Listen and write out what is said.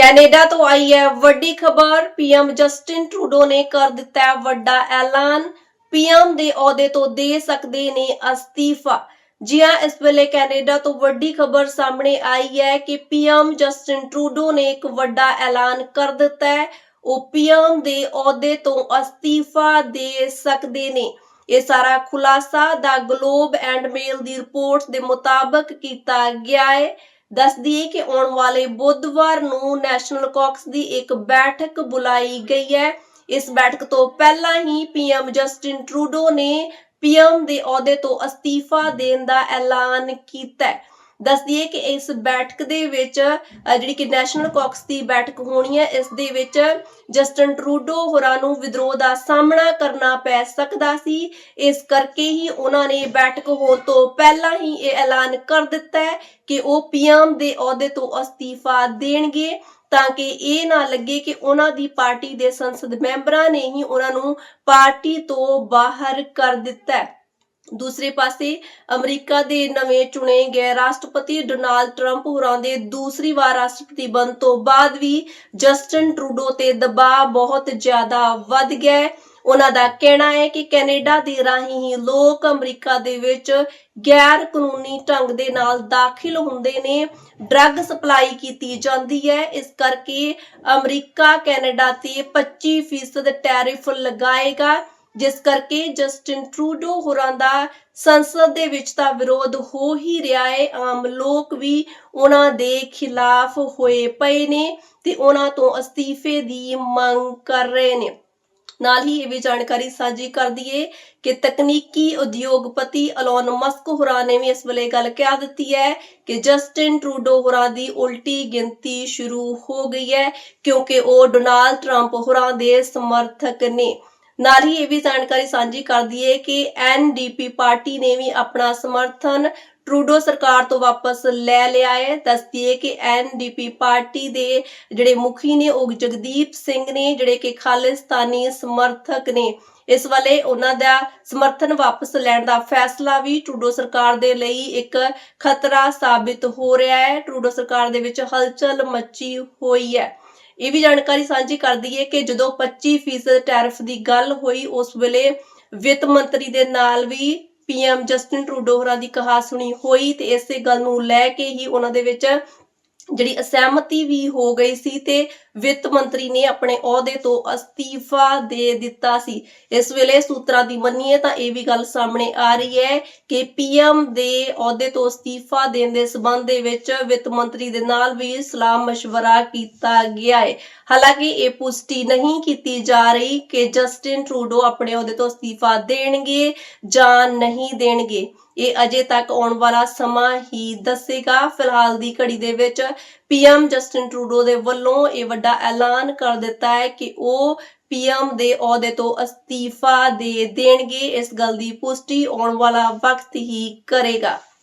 Canada ਤੋਂ ਆਈ ਹੈ। ਵੱਡੀ ਖਬਰ, ਪੀਐਮ ਜਸਟਿਨ ਟਰੂਡੋ ਨੇ ਕਰ ਦਿੱਤਾ ਵੱਡਾ ਐਲਾਨ। ਪੀਐਮ ਦੇ ਅਹੁਦੇ ਤੋਂ ਦੇ ਸਕਦੇ ਨੇ ਅਸਤੀਫਾ। ਜੀ ਹਾਂ ਇਸ ਵੇਲੇ ਕੈਨੇਡਾ ਤੋਂ ਵੱਡੀ ਖਬਰ ਸਾਹਮਣੇ ਆਈ ਹੈ ਕਿ ਪੀਐਮ ਜਸਟਿਨ ਟਰੂਡੋ ਨੇ ਇੱਕ ਵੱਡਾ ਐਲਾਨ ਕਰ ਦਿੱਤਾ ਹੈ। ਉਹ ਪੀਐਮ ਦੇ ਅਹੁਦੇ ਤੋਂ ਅਸਤੀਫਾ ਦੇ ਸਕਦੇ ਨੇ। ਇਹ ਸਾਰਾ ਖੁਲਾਸਾ ਦਾ ਗਲੋਬ ਐਂਡ ਮੇਲ ਦੀ ਰਿਪੋਰਟ ਦੇ ਮੁਤਾਬਕ ਕੀਤਾ ਗਿਆ ਹੈ। ਦੱਸਦੀ ਹੈ ਕਿ ਆਉਣ ਵਾਲੇ ਬੁੱਧਵਾਰ ਨੂੰ ਨੈਸ਼ਨਲ ਕਾਕਸ ਦੀ ਇੱਕ ਬੈਠਕ ਬੁਲਾਈ ਗਈ ਹੈ। ਇਸ ਬੈਠਕ ਤੋਂ ਪਹਿਲਾਂ ਹੀ ਪੀਐਮ ਜਸਟਿਨ ਟਰੂਡੋ ਨੇ ਪੀਐਮ ਦੇ ਅਹੁਦੇ ਤੋਂ ਅਸਤੀਫਾ ਦੇਣ ਦਾ ਐਲਾਨ ਕੀਤਾ ਹੈ। ਦੱਸਦੀ ਹੈ ਕਿ ਇਸ ਬੈਠਕ ਦੇ ਵਿੱਚ ਜਿਹੜੀ ਕਿ ਨੈਸ਼ਨਲ ਕਾਕਸ ਦੀ ਬੈਠਕ ਹੋਣੀ ਹੈ, ਇਸ ਦੇ ਵਿੱਚ ਜਸਟਨ ਟਰੂਡੋ ਹੋਰਾਂ ਨੂੰ ਵਿਦਰੋਹ ਦਾ ਸਾਹਮਣਾ ਕਰਨਾ ਪੈ ਸਕਦਾ ਸੀ। ਇਸ ਕਰਕੇ ਹੀ ਉਹਨਾਂ ਨੇ ਬੈਠਕ ਹੋਣ ਤੋਂ ਪਹਿਲਾਂ ਹੀ ਇਹ ਐਲਾਨ ਕਰ ਦਿੱਤਾ ਹੈ ਕਿ ਉਹ ਪੀਐਮ ਦੇ ਅਹੁਦੇ ਤੋਂ ਅਸਤੀਫਾ ਦੇਣਗੇ ਤਾਂ ਕਿ ਇਹ ਨਾ ਲੱਗੇ ਕਿ ਉਹਨਾਂ ਦੀ ਪਾਰਟੀ ਦੇ ਸੰਸਦ ਮੈਂਬਰਾਂ ਨੇ ਹੀ ਉਹਨਾਂ ਨੂੰ ਪਾਰਟੀ ਤੋਂ ਬਾਹਰ ਕਰ ਦਿੱਤਾ ਹੈ। ਦੂਸਰੇ ਪਾਸੇ ਅਮਰੀਕਾ ਦੇ ਨਵੇਂ ਚੁਣੇ ਗਏ ਰਾਸ਼ਟਰਪਤੀ ਡੋਨਾਲਡ ਟਰੰਪ ਹੋਰਾਂ ਦੇ ਦੂਸਰੀ ਵਾਰ ਰਾਸ਼ਟਰਪਤੀ ਬਣ ਤੋਂ ਬਾਅਦ ਵੀ ਜਸਟਨ ਟਰੂਡੋ ਤੇ ਦਬਾਅ ਬਹੁਤ ਜ਼ਿਆਦਾ ਵੱਧ ਗਿਆ ਹੈ। ਉਹਨਾਂ ਦਾ ਕਹਿਣਾ ਹੈ ਕਿ ਕੈਨੇਡਾ ਦੇ ਰਾਹੀਂ ਹੀ ਲੋਕ ਅਮਰੀਕਾ ਦੇ ਵਿੱਚ ਗੈਰ ਕਾਨੂੰਨੀ ਢੰਗ ਦੇ ਨਾਲ ਦਾਖਲ ਹੁੰਦੇ ਨੇ। ਡਰੱਗ ਸਪਲਾਈ ਕੀਤੀ ਜਾਂਦੀ ਹੈ। ਇਸ ਕਰਕੇ ਅਮਰੀਕਾ, ਕੈਨੇਡਾ ਤੇ 25% ਟੈਰਿਫ ਲਗਾਏਗਾ। ਜਿਸ ਕਰਕੇ ਜਸਟਿਨ ਟਰੂਡੋ ਹੋਰਾਂ ਦਾ ਸੰਸਦ ਦੇ ਵਿੱਚ ਤਾਂ ਵਿਰੋਧ ਹੋ ਹੀ ਰਿਹਾ ਹੈ ਆਮ ਲੋਕ ਵੀ ਉਹਨਾਂ ਦੇ ਖਿਲਾਫ ਹੋਏ ਪਏ ਨੇ ਤੇ ਉਹਨਾਂ ਤੋਂ ਅਸਤੀਫੇ ਦੀ ਮੰਗ ਕਰ ਰਹੇ ਨੇ। ਨਾਲ ਹੀ ਇਹ ਵੀ ਜਾਣਕਾਰੀ ਸਾਂਝੀ ਕਰ ਦਈਏ ਕਿ ਤਕਨੀਕੀ ਉਦਯੋਗਪਤੀ ਅਲੋਨ ਮਸਕ ਹੋਰਾਂ ਨੇ ਵੀ ਇਸ ਵੇਲੇ ਗੱਲ ਕਹਿ ਦਿੱਤੀ ਹੈ ਕਿ ਜਸਟਿਨ ਟਰੂਡੋ ਹੋਰਾਂ ਦੀ ਉਲਟੀ ਗਿਣਤੀ ਸ਼ੁਰੂ ਹੋ ਗਈ ਹੈ ਕਿਉਂਕਿ ਉਹ ਡੋਨਾਲਡ ਟਰੰਪ ਹੋਰਾਂ ਦੇ ਸਮਰਥਕ ਨੇ। ਨਾਲ ਹੀ ਇਹ ਵੀ ਜਾਣਕਾਰੀ ਸਾਂਝੀ ਕਰਦੀ ਹੈ ਕਿ ਐਨਡੀਪੀ ਪਾਰਟੀ ਨੇ ਵੀ ਆਪਣਾ ਸਮਰਥਨ ਟਰੂਡੋ ਸਰਕਾਰ ਤੋਂ ਵਾਪਸ ਲੈ ਲਿਆ ਹੈ। ਦੱਸਦੀ ਹੈ ਕਿ ਐਨਡੀਪੀ ਪਾਰਟੀ ਦੇ ਜਿਹੜੇ ਮੁਖੀ ਨੇ, ਉਹ ਜਗਦੀਪ ਸਿੰਘ ਨੇ, ਜਿਹੜੇ ਕਿ ਖਾਲਿਸਤਾਨੀ ਸਮਰਥਕ ਨੇ, ਇਸ ਵਾਲੇ ਉਹਨਾਂ ਦਾ ਸਮਰਥਨ ਵਾਪਸ ਲੈਣ ਦਾ ਫੈਸਲਾ ਵੀ ਟਰੂਡੋ ਸਰਕਾਰ ਦੇ ਲਈ ਇੱਕ ਖਤਰਾ ਸਾਬਿਤ ਹੋ ਰਿਹਾ ਹੈ। ਟਰੂਡੋ ਸਰਕਾਰ ਦੇ ਵਿੱਚ ਹਲਚਲ ਮੱਚੀ ਹੋਈ ਹੈ। ਇਹ ਵੀ ਜਾਣਕਾਰੀ ਸਾਂਝੀ ਕਰ ਦਈਏ ਕਿ ਜਦੋਂ 25% ਟੈਰਿਫ ਦੀ ਗੱਲ ਹੋਈ, ਉਸ ਵੇਲੇ ਵਿੱਤ ਮੰਤਰੀ ਦੇ ਨਾਲ ਵੀ ਪੀਐਮ ਜਸਟਿਨ ਟਰੂਡੋ ਹੋਰਾਂ ਦੀ ਕਹਾ ਸੁਣੀ ਹੋਈ ਤੇ ਇਸੇ ਗੱਲ ਨੂੰ ਲੈ ਕੇ ਹੀ ਉਹਨਾਂ ਦੇ ਵਿੱਚ ਜਿਹੜੀ ਅਸਹਿਮਤੀ ਵੀ ਹੋ ਗਈ ਸੀ ਤੇ ਵਿੱਤ ਮੰਤਰੀ ਨੇ ਆਪਣੇ ਅਹੁਦੇ ਤੋਂ ਅਸਤੀਫਾ ਦੇ ਦਿੱਤਾ ਸੀ। ਇਸ ਵੇਲੇ ਸੂਤਰਾਂ ਦੀ ਮੰਨੀਏ ਤਾਂ ਇਹ ਵੀ ਗੱਲ ਸਾਹਮਣੇ ਆ ਰਹੀ ਹੈ ਕਿ ਪੀਐਮ ਦੇ ਅਹੁਦੇ ਤੋਂ ਅਸਤੀਫਾ ਦੇਣ ਦੇ ਸਬੰਧ ਦੇ ਵਿੱਚ ਵਿੱਤ ਮੰਤਰੀ ਦੇ ਨਾਲ ਵੀ ਸਲਾਹ مشਵਰਾ ਕੀਤਾ ਗਿਆ ਹੈ। ਹਾਲਾਂਕਿ ਇਹ ਪੁਸ਼ਟੀ ਨਹੀਂ ਕੀਤੀ ਜਾ ਰਹੀ ਕਿ ਜਸਟਿਨ ਟਰੂਡੋ ਆਪਣੇ ਅਹੁਦੇ ਤੋਂ ਅਸਤੀਫਾ ਦੇਣਗੇ ਜਾਂ ਨਹੀਂ ਦੇਣਗੇ। ਇਹ ਅਜੇ ਤੱਕ ਆਉਣ ਵਾਲਾ ਸਮਾਂ ਹੀ ਦੱਸੇਗਾ। ਫਿਲਹਾਲ ਦੀ ਘੜੀ ਦੇ ਵਿੱਚ ਪੀਐਮ ਜਸਟਿਨ ਟਰੂਡੋ ਦੇ ਵੱਲੋਂ ਇਹ ਵੱਡਾ ਐਲਾਨ ਕਰ ਦਿੱਤਾ ਹੈ ਕਿ ਉਹ ਪੀਐਮ ਦੇ ਅਹੁਦੇ ਤੋਂ ਅਸਤੀਫਾ ਦੇ ਦੇਣਗੇ। ਇਸ ਗੱਲ ਦੀ ਪੁਸ਼ਟੀ ਆਉਣ ਵਾਲਾ ਵਕਤ ਹੀ ਕਰੇਗਾ।